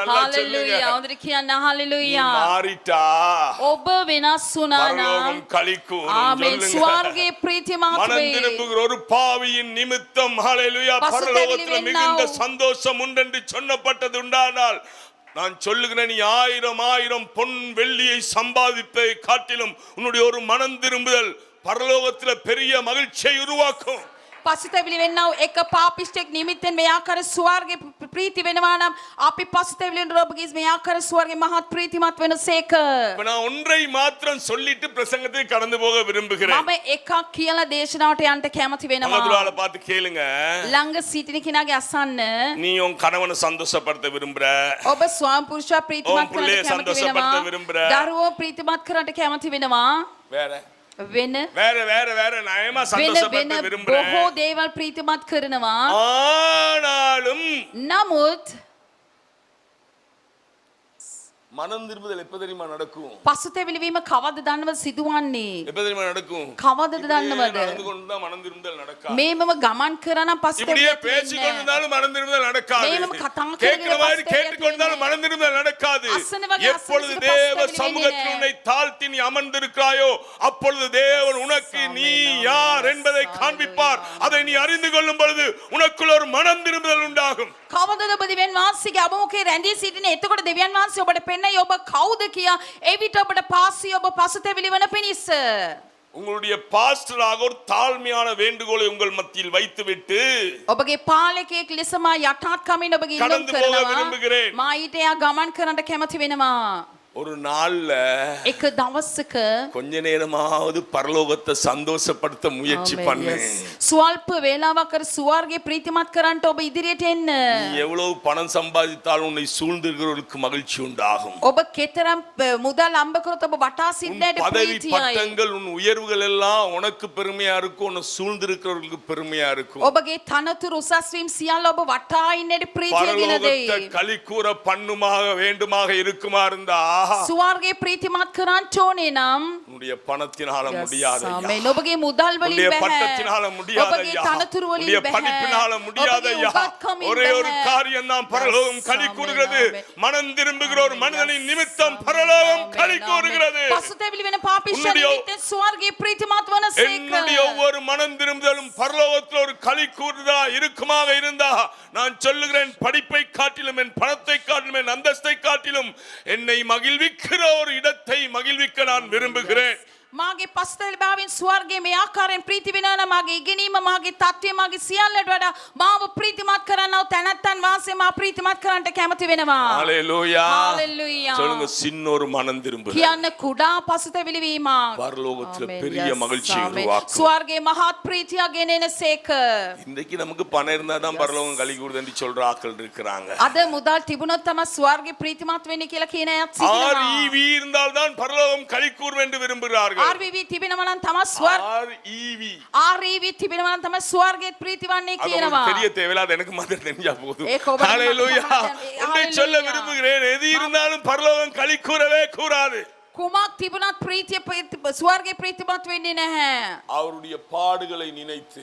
நல்லா சொல்லுங்க හාලෙලුයා හොඳට කියන්න நீ හාලෙලුයා மாறிட்டா ඔබ වෙනස් වුණා பரலோகம் නම් கலிக்கும் ආමෙන් ස්වර්ගයේ ප්‍රීතිමත් மனம் වේ திரும்புகிற ஒரு பாவியின் நிமித்தம் ஹalleluya பசுத்தேவலி பரலோகத்தில் வேண்டாம். மிகுந்த சந்தோஷம் உண்டென்று சொன்னப்பட்டது உண்டானால் நான் சொல்லுகிறேன் நீ ஆயிரம் ஆயிரம் பொன் வெள்ளியை சம்பாதிப்பதை காட்டிலும் உன்னுடைய ஒரு மனம் திரும்புதல் பரலோகத்தில் பெரிய மகிழ்ச்சியை உருவாக்கும் පසුතැවිලි වෙන්නා වූ එක පාපිෂ්ටෙක් නිමිත්තෙන් මේ ආකාර ස්වර්ගේ ප්‍රීති වෙනවා නම් අපි පසුතැවිලි රෝපගේ මේ ආකාර ස්වර්ගේ මහත් ප්‍රීතිමත් වෙනසේක. நான் ஒன்றை மாத்திரம் சொல்லிட்டு பிரசங்கத்தை கடந்து போக விரும்புகிறேன். මම එකක් කියලා දේශනාවට යන්න කැමති වෙනවා. මදුරාල பார்த்து கேளுங்க. ළඟ සිටින කෙනාගේ අසන්න. நீ உன் கணவனை சந்தோஷப்படுத்த விரும்புற. ඔබ ස්වාම පුරුෂයා ප්‍රීතිමත් කරන්න කැමති වෙනවා. දරුවෝ ප්‍රීතිමත් කරන්න කැමති වෙනවා. வேற වෙන වැර වැර වැර නයම සන්තෝෂපත් විරුම්බරේ බොහෝ දේවල් ප්‍රීතිමත් කරනවා ආනාලුම් නමුත් மனம் திரும்புதல் எப்ப தெரியுமா நடக்கும் පසුතැවිලි වීම කවද දන්නවද සිදුවන්නේ எப்ப தெரியுமா நடக்கும் කවදද இப்படியே දන්නවද நடந்து கொண்டுதான் மனம் திரும்புதல் நடக்காது මේ මම ගමන් කරනම් இப்படியே පසුතැවිලි பேசி கொண்டிருந்தாலும் மனம் திரும்புதல் நடக்காது மேலும் கத்தா கேட்கிற மாதிரி கேட்கிற கேட்டுக் கொண்டாலும் மனம் திரும்புதல் நடக்காது அசன வகை எப்பொழுது அசன தேவ பஸ்தவிலே சமூகத்தில் வேண்டினே. உன்னை தாழ்த்தி நீ அமர்ந்திருக்கிறாயோ அப்பொழுது தேவன் உனக்கு நீ யார் என்பதை காண்பிப்பார் அதை நீ அறிந்து கொள்ளும் பொழுது உனக்குள்ள ஒரு மனம் திரும்புதல் உண்டாகும் කවදද ඔබ දෙවියන් වහන්සේගේ අභමුඛයේ රැඳී සිටින එතකොට දෙවියන් වහන්සේ ඔබට පෙන්නයි ඔබ කවුද කියා එවිට ඔබට පාසී ඔබ පසුතැවිලි වන පිණිස உங்களுடைய பாஸ்டராக ஒரு தாழ்மையான வேண்டுகோளை உங்கள் மத்தியில் வைத்துவிட்டு ඔබගේ පාලකයෙක් ලෙස මා යටහත් කමින් ඔබගේ ඉල්ලුම් கடந்து போக කරනවා விரும்புகிறேன். මා ඊට එයා ගමන් කරන්නට කැමති වෙනවා ஒரு நாள்ல එක දවසක கொஞ்ச நேரமாவது பரலோகத்தை சந்தோஷப்படுத்த முயற்சி ආමේන්, பண்ணு yes. ස්වල්ප වේලාවක් කර සුවර්ගේ ප්‍රීතිමත් කරන්නට ඔබ ඉදිරියට එන්න நீ எவ்வளவு பணம் சம்பாதித்தாலும் உன்னை சூழ்ந்திருக்கிறவர்களுக்கு மகிழ்ச்சி உண்டாகும் ඔබ කෙතරම් අ, මුදල් අම්බ කරොත් ඔබ වටා உன் සිටින්නට பதவி ප්‍රීතියයි பட்டங்கள் உன் உயர்வுகள் எல்லாம் உனக்கு பெருமையா இருக்கும் உன்னை சூழ்ந்திருக்கிறவர்களுக்கு பெருமையா இருக்கும் ඔබගේ තනතුරු උසස් වීම සියල්ල ඔබ වටා ඉන්නට ප්‍රීතිය ගෙන பரலோகத்தை දෙයි. களி கூற பண்ணுமாக வேண்டுமாக இருக்குமா இருந்தா சுவார்கே பிரீத்திமாத் கரான்டோனேனாம் உன்னுடைய பணத்தினால முடியாது. ஆமே லோபகே முதல் வலி பெஹ பட்டத்தினால முடியாது. லோபகே தனத்துர் வலி பெஹ படிப்பினால முடியாது. ஐயா ஒரே ஒரு காரியம் தான் பரலோகம் களி கூறுகிறது. மனம் திரும்புகிற ஒரு மனிதனின் நிமித்தம் பரலோகம் களி கூறுகிறது. பசுதேவில் வேன பாபிஷ நிமித்தம் சுவார்கே பிரீத்திமாத் சேக்க. என்னுடைய ஒவ்வொரு மனம் திரும்புதலும் பரலோகத்தில் ஒரு களி கூறுதலா இருக்குமாக இருந்தா நான் சொல்லுகிறேன் படிப்பை காட்டிலும் என் பணத்தை காட்டிலும் என் அந்தஸ்தை காட்டிலும் என்னை மகிழ் மகிழ்விக்கிற ஒரு இடத்தை மகிழ்விக்க நான் விரும்புகிறேன். මාගේ පස්තල භාවින් ස්වර්ගයේ මේ ආකාරයෙන් ප්‍රීති විනාන මාගේ ඉගෙනීම මාගේ தත්ත්වය මාගේ සියල්ලට වඩා මාව ප්‍රීතිමත් කරන්නව තැනැත්තන් වාසේ මා ප්‍රීතිමත් කරන්නට කැමති වෙනවා හalleluya hallelujah சொல்லுங்க சின்ன ஒரு மனம் திரும்புதல் කියන්න කුඩා පසුතැවිලි වීමක් பரலோகத்தில் பெரிய மகிழ்ச்சி உருவாக்கும் ස්වර්ගයේ මහත් ප්‍රීතිය ගෙනෙනසේක இன்னைக்கு நமக்கு பணம் இருந்தா பரலோகம் களி கூடுதுன்னு சொல்ற ஆட்கள் இருக்காங்க අද මුදල් තිබුණොත් තමයි ස්වර්ගේ ප්‍රීතිමත් වෙන්නේ කියලා කියන අයත් සිටිනවා ආ ඊවි தான் பரலோகம் களி கூறும் என்று விரும்புகிறார்கள் RVV තිබෙනවා නම් තමයි ස්වර්ග ஆர் ஈவி RVV තිබෙනවා නම් තමයි ස්වර්ගයේ ප්‍රීති වන්නේ அது කියනවා. உங்களுக்கு தெரிய தேவையில்லாத எனக்கு மாத்திரம் தெரிஞ்சா போதும் ஏ, கோபம் ஹalleluya ஹalleluya. உன்னை சொல்ல விரும்புகிறேன் எது இருந்தாலும் பரலோகம் களி கூறவே கூறாது කුමක් තිබුණත් ප්‍රීතිය ප්‍රීති- ස්වර්ගයේ ප්‍රීතිමත් වෙන්නේ නැහැ. அவருடைய பாடுகளை நினைத்து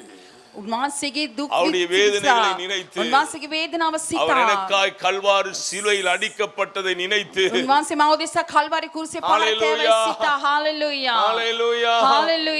උන්වහන්සේගේ දුක් அவருடைய විඳ வேதனைகளை නිසා, நினைத்து, උන්වහන්සේගේ වේදනාව அவர் සිතා எனக்காய் கல்வாரி சிலுவையில் அடிக்கப்பட்டதை நினைத்து උන්වහන්සේ මව දෙසා කල්වරි කුරුසේ පහළ Hallelujah. කෑවේ සිතා හalleluya ஹalleluya hallelujah